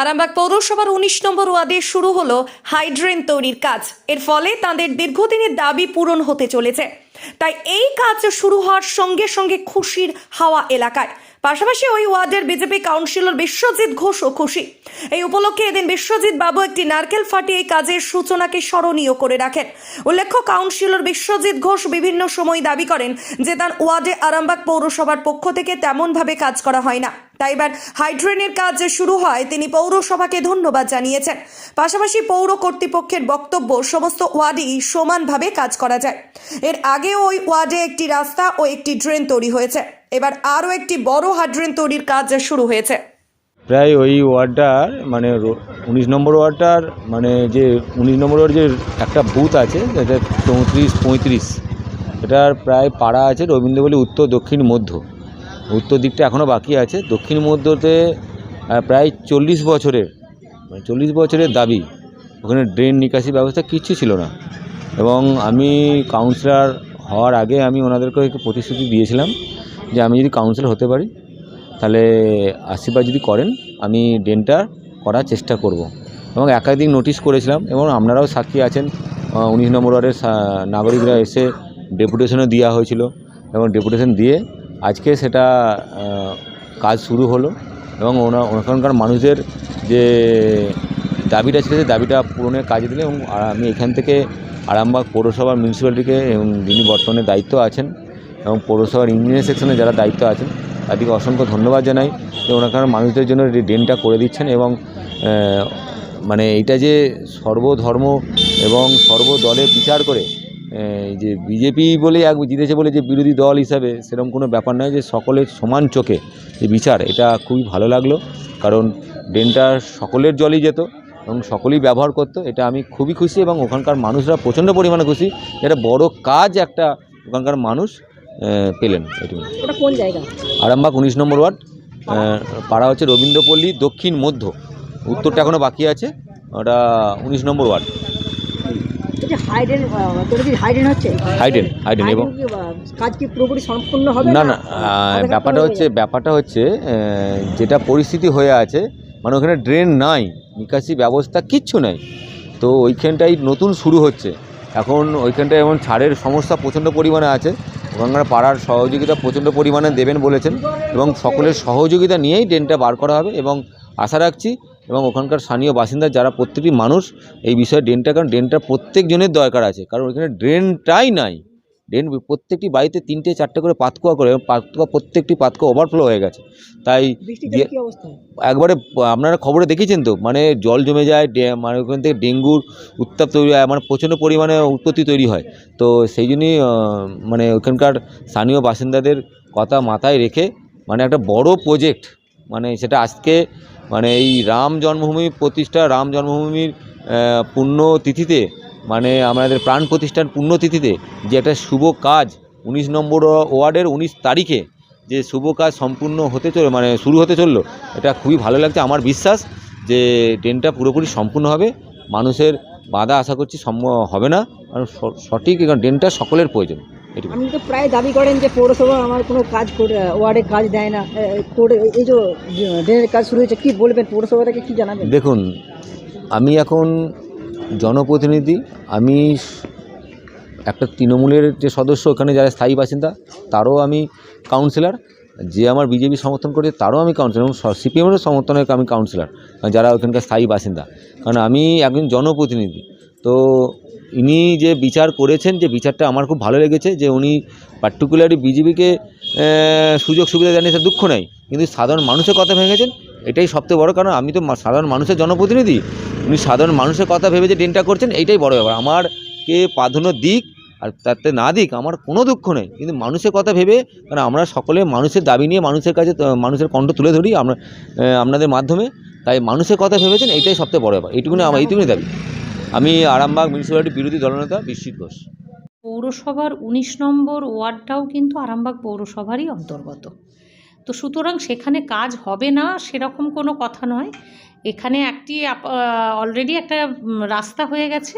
আরামবাগ পৌরসভার উনিশ নম্বর ওয়াদে শুরু হলো হাইড্রেন তৈরির কাজ। এর ফলে তাদের দীর্ঘদিনের দাবি পূরণ হতে চলেছে। তাই এই কাজ শুরু হওয়ার সঙ্গে সঙ্গে খুশির হাওয়া এলাকায়। পাশাপাশি ওই ওয়ার্ডের বিজেপি কাউন্সিলর বিশ্বজিৎ ঘোষও খুশি। এই উপলক্ষে এদিন বিশ্বজিৎ বাবু একটি নারকেল ফাটিয়ে এই কাজের সূচনাকে স্মরণীয় করে রাখেন। উল্লেখ্য, কাউন্সিলর বিশ্বজিৎ ঘোষ বিভিন্ন সময় দাবি করেন যে তার ওয়ার্ডে আরামবাগ পৌরসভার পক্ষ থেকে তেমনভাবে কাজ করা হয় না। তাই এবার হাইড্রেনের কাজ শুরু হয়, তিনি পৌরসভাকে ধন্যবাদ জানিয়েছেন। পাশাপাশি পৌর কর্তৃপক্ষের বক্তব্য, সমস্ত ওয়ার্ডেই সমানভাবে কাজ করা যায়। এর আগেও ওই ওয়ার্ডে একটি রাস্তা ও একটি ড্রেন তৈরি হয়েছে। এবার আরও একটি বড় হাইড্রেন তৈরির কাজ শুরু হয়েছে। প্রায় ওই ওয়ার্ডটার মানে উনিশ নম্বর ওয়ার্ডটার মানে যে উনিশ নম্বর যে একটা বুথ আছে এটা চৌত্রিশ, পঁয়ত্রিশ, এটার প্রায় পাড়া আছে রবীন্দ্রপল্লী উত্তর, দক্ষিণ, মধ্য। উত্তর দিকটা এখনও বাকি আছে। দক্ষিণ, মধ্যতে প্রায় চল্লিশ বছরের মানে চল্লিশ বছরের দাবি। ওখানে ড্রেন নিকাশি ব্যবস্থা কিচ্ছু ছিল না। এবং আমি কাউন্সিলর হওয়ার আগে আমি ওনাদেরকে একটু প্রতিশ্রুতি দিয়েছিলাম যে আমি যদি কাউন্সিল হতে পারি, তাহলে আশীর্বাদ যদি করেন, আমি ড্রেনটা করার চেষ্টা করব। এবং একাধিক নোটিশ করেছিলাম এবং আপনারাও সাক্ষী আছেন। উনিশ নম্বর ওয়ার্ডের নাগরিকরা এসে ডেপুটেশনও দেওয়া হয়েছিল এবং ডেপুটেশন দিয়ে আজকে সেটা কাজ শুরু হলো এবং ওখানকার মানুষদের যে দাবিটা ছিল, সেই দাবিটা পূরণের কাজে দিলে এবং আমি এখান থেকে আরামবাগ পৌরসভার মিউনিসিপ্যালিটিকে এবং যিনি বর্তমানে দায়িত্ব আছেন এবং পৌরসভার ইঞ্জিনিয়ার সেকশনে যারা দায়িত্ব আছেন, তাদেরকে অসংখ্য ধন্যবাদ জানাই। যে ওনার মানুষদের জন্য ড্রেনটা করে দিচ্ছেন এবং মানে এটা যে সর্বধর্ম এবং সর্বদলের বিচার করে যে বিজেপি বলে এক জিতেছে বলে যে বিরোধী দল হিসাবে সেরকম কোনো ব্যাপার নয় যে সকলের সমান চোখে যে বিচার, এটা খুবই ভালো লাগল। কারণ ড্রেনটা সকলের জলই যেত এবং সকলেই ব্যবহার করতো, এটা আমি খুবই খুশি এবং ওখানকার মানুষরা প্রচণ্ড পরিমাণে খুশি। এটা বড় কাজ একটা ওখানকার মানুষ পেলেন এটুকু ওটা কোন জায়গা? আরামবাগ উনিশ নম্বর ওয়ার্ড। পাড়া হচ্ছে রবীন্দ্রপল্লী দক্ষিণ মধ্য। উত্তরটা এখনও বাকি আছে। ওটা উনিশ নম্বর ওয়ার্ড। হাইডেন হাইডেন এবং হাইডেন কি, আহ, কাজ কি পুরোপুরি সম্পূর্ণ হবে না না? ব্যাপারটা হচ্ছে ব্যাপারটা হচ্ছে যেটা পরিস্থিতি হয়ে আছে মানে ওখানে ড্রেন নাই নিকাশি ব্যবস্থা কিচ্ছু নাই। তো ওইখানটাই নতুন শুরু হচ্ছে। এখন ওইখানটায় এমন ছাড়ের সমস্যা প্রচণ্ড পরিমাণে আছে। ওখানকার পাড়ার সহযোগিতা প্রচণ্ড পরিমাণে দেবেন বলেছেন এবং সকলের সহযোগিতা নিয়েই ড্রেনটা বার করা হবে এবং আশা রাখছি এবং ওখানকার স্থানীয় বাসিন্দা যারা প্রত্যেকটি মানুষ এই বিষয়ে ড্রেনটা, কারণ ড্রেনটা প্রত্যেকজনের দরকার আছে, কারণ ওইখানে ড্রেনটাই নাই। ড্রেন প্রত্যেকটি বাড়িতে তিনটে চারটে করে পাতকুয়া করে এবং পাতকুয়া প্রত্যেকটি পাতকুয়া ওভারফ্লো হয়ে গেছে। তাই একবারে আপনারা খবরে দেখেছেন তো? মানে জল জমে যায় মানে ওখান থেকে ডেঙ্গুর উত্তাপ তৈরি হয় মানে প্রচণ্ড পরিমাণে উৎপত্তি তৈরি হয়। তো সেই জন্যই মানে ওখানকার স্থানীয় বাসিন্দাদের কথা মাথায় রেখে মানে একটা বড় প্রজেক্ট মানে সেটা আজকে মানে এই রাম জন্মভূমি প্রতিষ্ঠা রাম জন্মভূমির পুণ্যতিথিতে মানে আমাদের প্রাণ প্রতিষ্ঠান পুণ্যতিথিতে যে একটা শুভ কাজ উনিশ নম্বর ওয়ার্ডের উনিশ তারিখে যে শুভ কাজ সম্পূর্ণ হতে চলে মানে শুরু হতে চলল এটা খুবই ভালো লাগছে আমার বিশ্বাস যে ট্রেনটা পুরোপুরি সম্পূর্ণ হবে মানুষের বাধা আশা করছি সম্ভব হবে না কারণ সঠিক কারণ ড্রেনটা সকলের প্রয়োজন আপনি তো প্রায় দাবি করেন যে পৌরসভা আমার কোনো কাজ করে ওয়ার্ডে কাজ দেয় না করে এই যে ড্রেনের কাজ শুরু হয়েছে কী বলবেন পৌরসভাটাকে কী জানাবেন? দেখুন আমি এখন জনপ্রতিনিধি, আমি একটা তৃণমূলের যে সদস্য, ওখানে যারা স্থায়ী বাসিন্দা, তারও আমি কাউন্সিলর যে আমার বিজেপি সমর্থন করে তারও আমি কাউন্সিলর এবং সিপিএমেরও সমর্থনে আমি কাউন্সিলর যারা ওখানকার স্থায়ী বাসিন্দা। কারণ আমি একজন জনপ্রতিনিধি। তো ইনি যে বিচার করেছেন, যে বিচারটা আমার খুব ভালো লেগেছে, যে উনি পার্টিকুলারলি বিজেপিকে সুযোগ সুবিধা জানিয়েছে দুঃখ নাই। কিন্তু সাধারণ মানুষের কথা ভেঙেছেন এটাই সবথেকে বড় কারণ, আমি তো সাধারণ মানুষের জনপ্রতিনিধি। উনি সাধারণ মানুষের কথা ভেবে যে ড্রেনটা করছেন, এইটাই বড় ব্যাপার। আমার কে প্রাধান্য দিক আর তাতে না দিক, আমার কোনো দুঃখ নেই। কিন্তু মানুষের কথা ভেবে, কারণ আমরা সকলে মানুষের দাবি নিয়ে মানুষের কাছে মানুষের কণ্ঠ তুলে ধরি আমরা আপনাদের মাধ্যমে। তাই মানুষের কথা ভেবেছেন, এইটাই সবথেকে বড় ব্যাপার। এইটুকুনি আমার, এইটুকুনি দাবি। আমি আরামবাগ মিউনিসিপ্যালিটির বিরোধী দলনেতা বিশ্বজিৎ ঘোষ। পৌরসভার উনিশ নম্বর ওয়ার্ডটাও কিন্তু আরামবাগ পৌরসভারই অন্তর্গত। তো সুতরাং সেখানে কাজ হবে না সেরকম কোনো কথা নয়। এখানে একটি অলরেডি একটা রাস্তা হয়ে গেছে।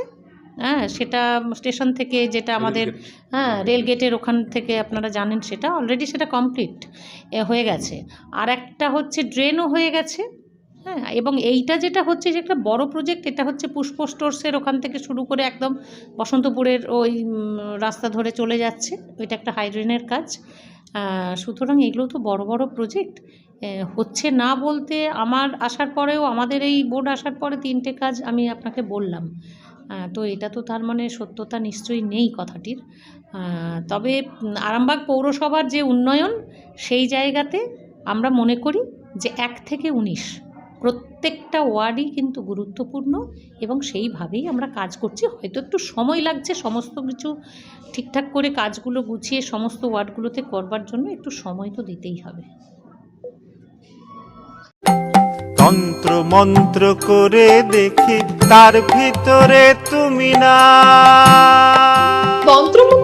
হ্যাঁ সেটা স্টেশন থেকে যেটা আমাদের হ্যাঁ রেলগেটের ওখান থেকে আপনারা জানেন সেটা অলরেডি সেটা কমপ্লিট হয়ে গেছে। আর একটা হচ্ছে ড্রেনও হয়ে গেছে। হ্যাঁ এবং এইটা যেটা হচ্ছে যে একটা বড় প্রজেক্ট এটা হচ্ছে পুষ্প স্টোর্সের ওখান থেকে শুরু করে একদম বসন্তপুরের ওই রাস্তা ধরে চলে যাচ্ছে। ওইটা একটা হাইড্রেনের কাজ। সুতরাং এগুলো তো বড় বড় প্রজেক্ট হচ্ছে না বলতে আমার আসার পরেও, আমাদের এই বোর্ড আসার পরে তিনটে কাজ আমি আপনাকে বললাম। তো এটা তো তার মানে সত্যতা নিশ্চয়ই নেই কথাটির। তবে আরামবাগ পৌরসভার যে উন্নয়ন, সেই জায়গাতে আমরা মনে করি যে এক থেকে উনিশ প্রত্যেকটা ওয়ার্ডই কিন্তু গুরুত্বপূর্ণ এবং সেইভাবেই আমরা কাজ করছি। হয়তো একটু সময় লাগছে সমস্ত কিছু ঠিকঠাক করে কাজগুলো গুছিয়ে সমস্ত ওয়ার্ডগুলোতে করবার জন্য একটু সময় তো দিতেই হবে। তন্ত্র মন্ত্র করে দেখি তার ভিতরে তুমি না। তন্ত্রমন্ত্রে